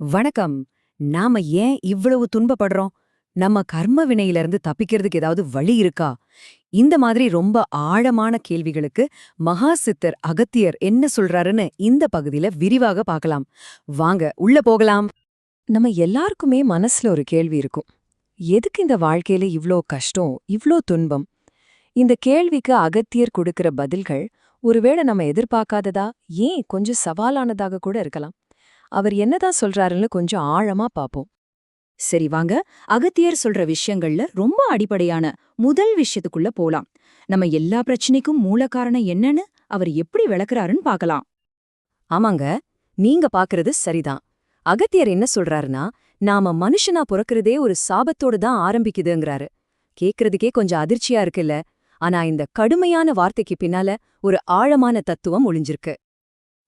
வணக்கம். நாம ஏன் இவ்வளவு துன்பப்படுறோம்? நம்ம கர்ம வினையிலிருந்து தப்பிக்கிறதுக்கு ஏதாவது வழி இருக்கா? இந்த மாதிரி ரொம்ப ஆழமான கேள்விகளுக்கு மகா சித்தர் அகத்தியர் என்ன சொல்றாருன்னு இந்த பகுதியில விரிவாக பார்க்கலாம். வாங்க உள்ள போகலாம். நம்ம எல்லாருக்குமே மனசுல ஒரு கேள்வி இருக்கும். எதுக்கு இந்த வாழ்க்கையில இவ்ளோ கஷ்டம் இவ்ளோ துன்பம்? இந்த கேள்விக்கு அகத்தியர் கொடுக்கிற பதில்கள் ஒருவேளை நம்ம எதிர்பார்க்காததா? ஏன் கொஞ்சம் சவாலானதாக கூட இருக்கலாம். அவர் என்னதான் சொல்றாருன்னு கொஞ்சம் ஆழமா பாப்போம். சரி வாங்க. அகத்தியர் சொல்ற விஷயங்கள்ல ரொம்ப அடிப்படையான முதல் விஷயத்துக்குள்ள போலாம். நம்ம எல்லா பிரச்சனைக்கும் மூல காரணம் என்னன்னு அவர் எப்படி விளக்குறாருன்னு பார்க்கலாம் ஆமாங்க நீங்க பாக்குறது சரிதான். அகத்தியர் என்ன சொல்றாருன்னா நாம மனுஷனா பிறக்கிறதே ஒரு சாபத்தோடு தான் ஆரம்பிக்குதுங்கிறாரு. கேக்குறதுக்கே கொஞ்சம் அதிர்ச்சியா இருக்குல்ல. ஆனா இந்த கடுமையான வார்த்தைக்கு பின்னால ஒரு ஆழமான தத்துவம் ஒளிஞ்சிருக்கு.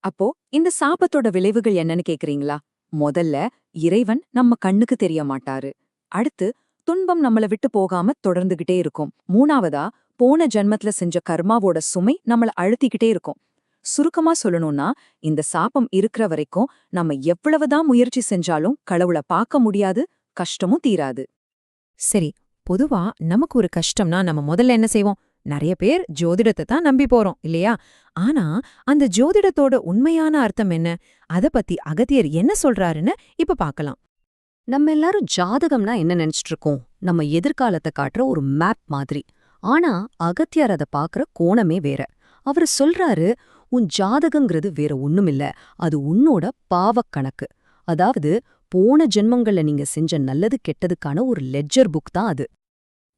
அப்போ இந்த சாபத்தோட விளைவுகள் என்னன்னு கேக்குறீங்களா? முதல்ல இறைவன் நம்ம கண்ணுக்கு தெரிய மாட்டாரு அடுத்து துன்பம் நம்மள விட்டு போகாம தொடர்ந்துகிட்டே இருக்கும். மூணாவதா போன ஜென்மத்துல செஞ்ச கர்மாவோட சுமை நம்மள அழுத்திக்கிட்டே இருக்கும். சுருக்கமா சொல்லணும்னா இந்த சாபம் இருக்கிற வரைக்கும் நம்ம எவ்வளவுதான் முயற்சி செஞ்சாலும் கடவுளை பார்க்க முடியாது கஷ்டமும் தீராது. சரி பொதுவா நமக்கு ஒரு கஷ்டம்னா நம்ம முதல்ல என்ன செய்வோம்? நிறைய பேர் ஜோதிடத்தை தான் நம்பி போறோம் இல்லையா? ஆனா அந்த ஜோதிடத்தோட உண்மையான அர்த்தம் என்ன? அத பத்தி அகத்தியர் என்ன சொல்றாருன்னு இப்ப பார்க்கலாம் நம்ம எல்லாரும் ஜாதகம்னா என்ன நினைச்சிட்டு இருக்கோம் நம்ம எதிர்காலத்தை காட்டுற ஒரு மேப் மாதிரி. ஆனா அகத்தியார் அதை பாக்குற கோணமே வேற. அவர் சொல்றாரு உன் ஜாதகங்கிறது வேற ஒண்ணுமில்ல. அது உன்னோட பாவக்கணக்கு அதாவது போன ஜென்மங்கள்ல நீங்க செஞ்ச நல்லது கெட்டதுக்கான ஒரு லெட்ஜர் புக் தான் அது.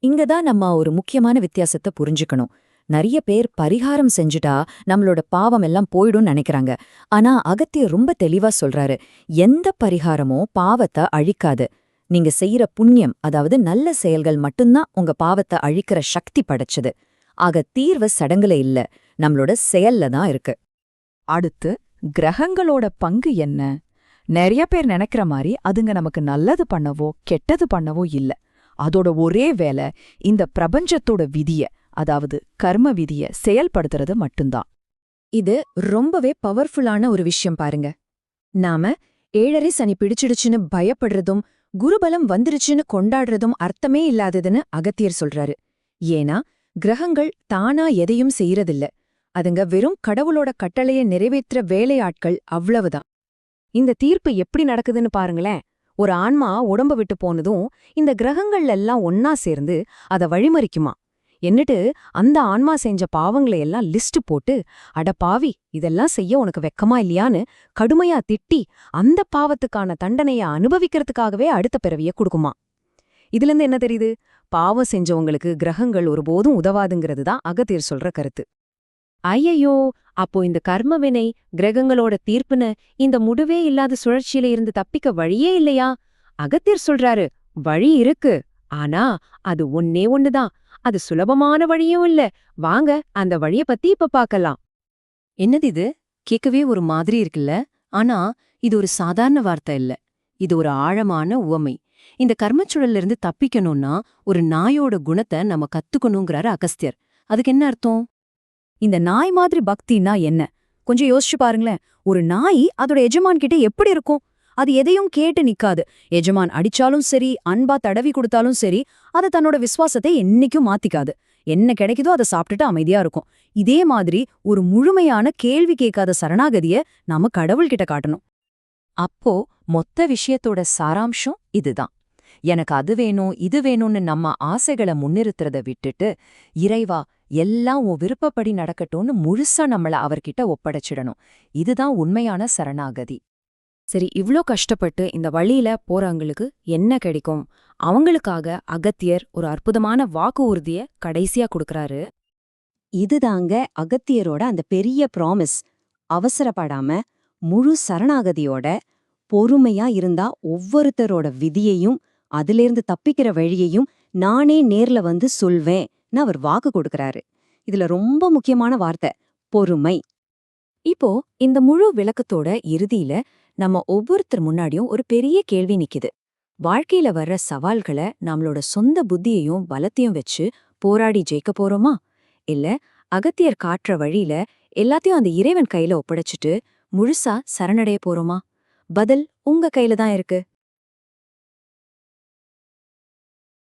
இங்க தான் நம்ம ஒரு முக்கியமான வித்தியாசத்தை புரிஞ்சுக்கணும். நிறைய பேர் பரிகாரம் செஞ்சுட்டா நம்மளோட பாவம் எல்லாம் போயிடும்னு நினைக்கிறாங்க. ஆனா அகத்தியர் ரொம்ப தெளிவா சொல்றாரு எந்த பரிகாரமோ பாவத்தை அழிக்காது. நீங்க செய்யற புண்ணியம் அதாவது நல்ல செயல்கள் மட்டும்தான் உங்க பாவத்தை அழிக்கிற சக்தி படைச்சது. ஆக தீர்வு சடங்குல இல்ல நம்மளோட செயல்ல தான் இருக்கு. அடுத்து கிரகங்களோட பங்கு என்ன? நிறைய பேர் நினைக்கிற மாதிரி அதுங்க நமக்கு நல்லது பண்ணவோ கெட்டது பண்ணவோ இல்ல. அதோட ஒரே வேலை இந்த பிரபஞ்சத்தோட விதிய அதாவது கர்ம விதிய செயல்படுத்துறது மட்டும்தான். இது ரொம்பவே பவர்ஃபுல்லான ஒரு விஷயம் பாருங்க. நாம ஏழரை சனி பிடிச்சிடுச்சுன்னு பயப்படுறதும் குருபலம் வந்துருச்சுன்னு கொண்டாடுறதும் அர்த்தமே இல்லாததுன்னு அகத்தியர் சொல்றாரு. ஏன்னா கிரகங்கள் தானா எதையும் செய்யறதில்ல. அதுங்க வெறும் கடவுளோட கட்டளைய நிறைவேற்ற வேலையாட்கள் அவ்வளவுதான். இந்த தீர்ப்பு எப்படி நடக்குதுன்னு பாருங்களேன். ஒரு ஆன்மா உடம்ப விட்டு போனதும் இந்த கிரகங்கள் எல்லாம் ஒன்னா சேர்ந்து அத வழிமறிக்குமா? என்னட்டு அந்த ஆன்மா செஞ்ச பாவங்களை எல்லாம் லிஸ்ட் போட்டு அட பாவி இதெல்லாம் செய்ய உனக்கு வெக்கமா இல்லையான்னு கடுமையா திட்டி அந்த பாவத்துக்கான தண்டனைய அனுபவிக்கிறதுக்காகவே அடுத்த பிறவிய கொடுக்குமா? இதுல இருந்து என்ன தெரியுது? பாவம் செஞ்சவங்களுக்கு கிரகங்கள் ஒருபோதும் உதவாதுங்கிறது தான் அகத்தியர் சொல்ற கருத்து. ஐயையோ அப்போ இந்த கர்மவினை கிரகங்களோட தீர்ப்புன்னு இந்த முடிவே இல்லாத சுழற்சியில இருந்து தப்பிக்க வழியே இல்லையா? அகத்தியர் சொல்றாரு வழி இருக்கு. ஆனா அது ஒன்னே ஒண்ணுதான். அது சுலபமான வழியும் இல்ல. வாங்க அந்த வழிய பத்தி இப்ப பாக்கலாம். என்னது இது? கேட்கவே ஒரு மாதிரி இருக்குல்ல. ஆனா இது ஒரு சாதாரண வார்த்தை இல்ல. இது ஒரு ஆழமான உவமை. இந்த கர்மச்சுழல்ல இருந்து தப்பிக்கணும்னா ஒரு நாயோட குணத்தை நம்ம கத்துக்கணுங்கிறாரு அகஸ்தியர். அதுக்கு என்ன அர்த்தம்? இந்த நாய் மாதிரி பக்தின்னா என்ன? கொஞ்சம் யோசிச்சு பாருங்களேன். ஒரு நாய் அதோட எஜமான் கிட்ட எப்படி இருக்கும்? அது எதையும் கேட்டு நிக்காது. எஜமான் அடிச்சாலும் சரி அன்பா தடவி கொடுத்தாலும் சரி அது தன்னோட விசுவாசத்தை என்னைக்கும் மாத்திக்காது. என்ன கிடைக்குதோ அதை சாப்பிட்டுட்டு அமைதியா இருக்கும். இதே மாதிரி ஒரு முழுமையான கேள்வி கேட்காத சரணாகதிய நாம கடவுள்கிட்ட காட்டணும். அப்போ மொத்த விஷயத்தோட சாராம்சம் இதுதான். எனக்கு அது வேணும் இது வேணும்னு நம்ம ஆசைகளை முன்னிறுத்துறத விட்டுட்டு இறைவா எல்லாம் உன் விருப்பப்படி நடக்கட்டும்னு முழுசா நம்மள அவர்கிட்ட ஒப்படைச்சிடணும். இதுதான் உண்மையான சரணாகதி. சரி இவ்ளோ கஷ்டப்பட்டு இந்த வழியில போறவங்களுக்கு என்ன கிடைக்கும்? அவங்களுக்காக அகத்தியர் ஒரு அற்புதமான வாக்கு உறுதிய கடைசியா கொடுக்கறாரு. இதுதாங்க அகத்தியரோட அந்த பெரிய ப்ராமிஸ் அவசரப்படாம முழு சரணாகதியோட பொறுமையா இருந்தா ஒவ்வொருத்தரோட விதியையும் அதிலிருந்து தப்பிக்கிற வழியையும் நானே நேர்ல வந்து அப்படின்னு அவர் வாக்கு கொடுக்கறாரு. இதுல ரொம்ப முக்கியமான வார்த்தை பொறுமை. இப்போ இந்த முழு விளக்கத்தோட இறுதியில நம்ம ஒவ்வொருத்தர் முன்னாடியும் ஒரு பெரிய கேள்வி நிக்குது. வாழ்க்கையில வர்ற சவால்களை நம்மளோட சொந்த புத்தியையும் பலத்தையும் வச்சு போராடி ஜெயிக்க போறோமா? இல்ல அகத்தியர் காட்டுற வழியில எல்லாத்தையும் அந்த இறைவன் கையில ஒப்படைச்சிட்டு முழுசா சரணடைய போறோமா? பதில் உங்க கையில தான் இருக்கு.